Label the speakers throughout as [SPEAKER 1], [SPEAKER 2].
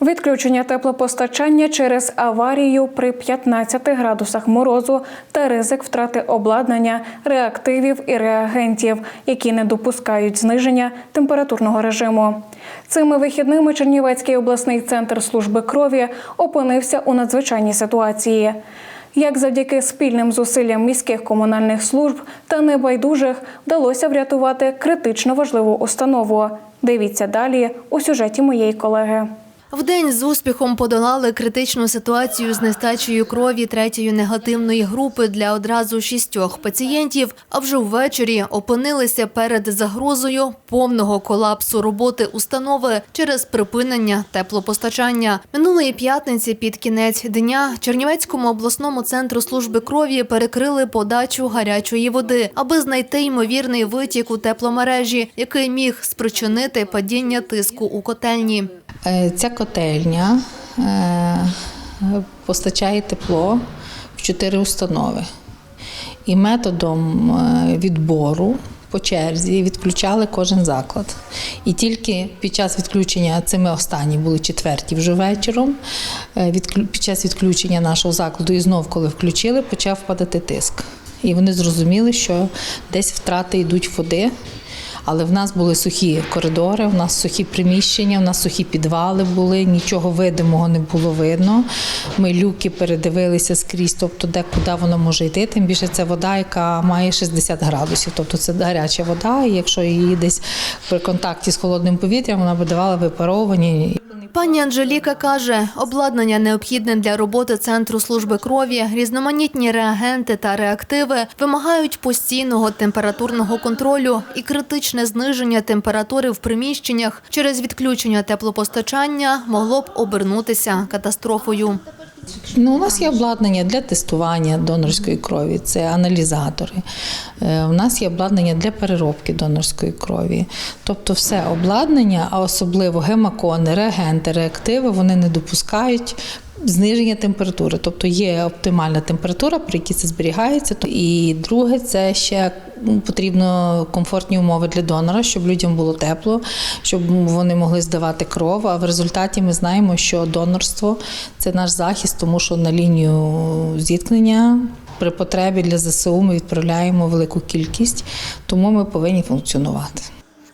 [SPEAKER 1] Відключення теплопостачання через аварію при 15 градусах морозу та ризик втрати обладнання, реактивів і реагентів, які не допускають зниження температурного режиму. Цими вихідними Чернівецький обласний центр служби крові опинився у надзвичайній ситуації. Як завдяки спільним зусиллям міських комунальних служб та небайдужих вдалося врятувати критично важливу установу. Дивіться далі у сюжеті моєї колеги.
[SPEAKER 2] Вдень з успіхом подолали критичну ситуацію з нестачею крові третьої негативної групи для одразу шістьох пацієнтів, а вже ввечері опинилися перед загрозою повного колапсу роботи установи через припинення теплопостачання. Минулої п'ятниці під кінець дня Чернівецькому обласному центру служби крові перекрили подачу гарячої води, аби знайти ймовірний витік у тепломережі, який міг спричинити падіння тиску у котельні.
[SPEAKER 3] Е, Ця котельня е, постачає тепло в чотири установи. І методом е, відбору по черзі відключали кожен заклад. І тільки під час відключення, це ми останні були четверті вже вечором. Під час відключення нашого закладу і знов, коли включили, почав падати тиск. І вони зрозуміли, що десь втрати йдуть води. Але в нас були сухі коридори, в нас сухі приміщення, в нас сухі підвали були, нічого видимого не було видно. Ми люки передивилися скрізь, тобто де куди вона може йти. Тим більше це вода, яка має 60 градусів, тобто це гаряча вода. І якщо її десь при контакті з холодним повітрям, вона би давала випаровування.
[SPEAKER 2] Пані Анжеліка каже, обладнання необхідне для роботи центру служби крові, різноманітні реагенти та реактиви вимагають постійного температурного контролю і критичне зниження температури в приміщеннях через відключення теплопостачання могло б обернутися катастрофою.
[SPEAKER 3] Ну, у нас є обладнання для тестування донорської крові, це аналізатори. Е, У нас є обладнання для переробки донорської крові. Тобто, все обладнання, а особливо гемакони, реагенти, реактиви, вони не допускають. Зниження температури, тобто є оптимальна температура, при якій це зберігається. І друге, це ще ну, потрібно комфортні умови для донора, щоб людям було тепло, щоб вони могли здавати кров. А в результаті ми знаємо, що донорство це наш захист, тому що на лінію зіткнення при потребі для ЗСУ ми відправляємо велику кількість, тому ми повинні функціонувати.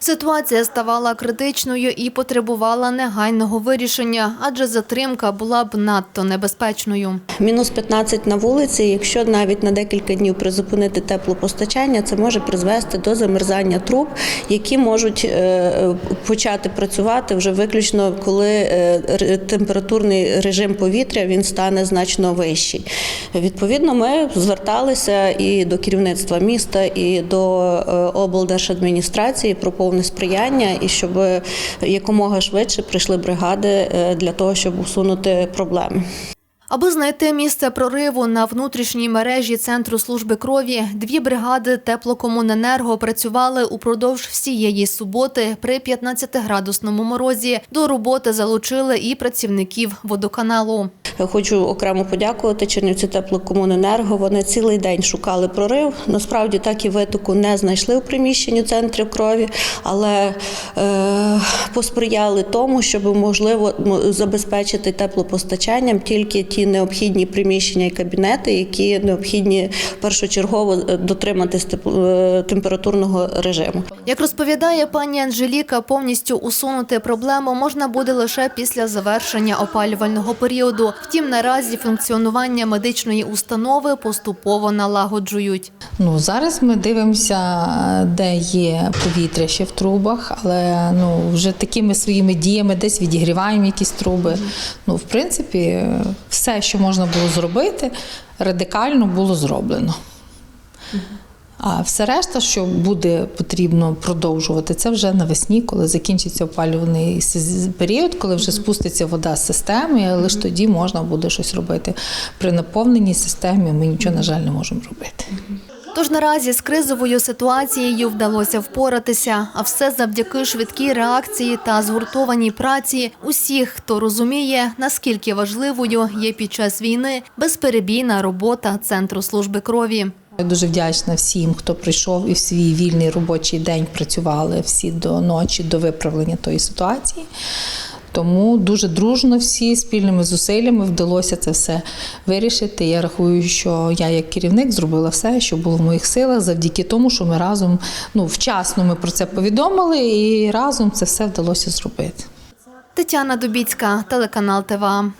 [SPEAKER 2] Ситуація ставала критичною і потребувала негайного вирішення, адже затримка була б надто небезпечною.
[SPEAKER 4] Мінус 15 на вулиці. Якщо навіть на декілька днів призупинити теплопостачання, це може призвести до замерзання труб, які можуть е, почати працювати вже виключно, коли е, температурний режим повітря він стане значно вищий. Відповідно, ми зверталися і до керівництва міста, і до е, облдержадміністрації про повне сприяння, і щоб якомога швидше прийшли бригади е, для того, щоб усунути проблеми.
[SPEAKER 2] Аби знайти місце прориву на внутрішній мережі центру служби крові, дві бригади теплокомуненерго працювали упродовж всієї суботи при 15-градусному морозі. До роботи залучили і працівників водоканалу.
[SPEAKER 4] Хочу окремо подякувати Чернівці теплокомуненерго. Вони цілий день шукали прорив. Насправді так і витоку не знайшли в приміщенні центрів крові, але е, посприяли тому, щоб можливо забезпечити теплопостачанням тільки ті необхідні приміщення і кабінети, які необхідні першочергово е, дотриматись е, температурного режиму.
[SPEAKER 2] Як розповідає пані Анжеліка, повністю усунути проблему можна буде лише після завершення опалювального періоду. Втім, наразі функціонування медичної установи поступово налагоджують.
[SPEAKER 3] Ну зараз ми дивимося, де є повітря ще в трубах, але ну вже такими своїми діями десь відігріваємо якісь труби. Ну, в принципі, все, що можна було зробити, радикально було зроблено. А все решта, що буде потрібно продовжувати, це вже навесні, коли закінчиться опалюваний період, коли вже спуститься вода з системи, але лише тоді можна буде щось робити. При наповненій системі ми нічого, на жаль, не можемо робити.
[SPEAKER 2] Тож наразі з кризовою ситуацією вдалося впоратися, а все завдяки швидкій реакції та згуртованій праці усіх, хто розуміє, наскільки важливою є під час війни безперебійна робота центру служби крові.
[SPEAKER 3] Я дуже вдячна всім, хто прийшов і в свій вільний робочий день працювали всі до ночі, до виправлення тої ситуації. Тому дуже дружно всі спільними зусиллями вдалося це все вирішити. Я рахую, що я як керівник зробила все, що було в моїх силах, завдяки тому, що ми разом ну вчасно ми про це повідомили, і разом це все вдалося зробити.
[SPEAKER 2] Тетяна Дубіцька, телеканал ТВА.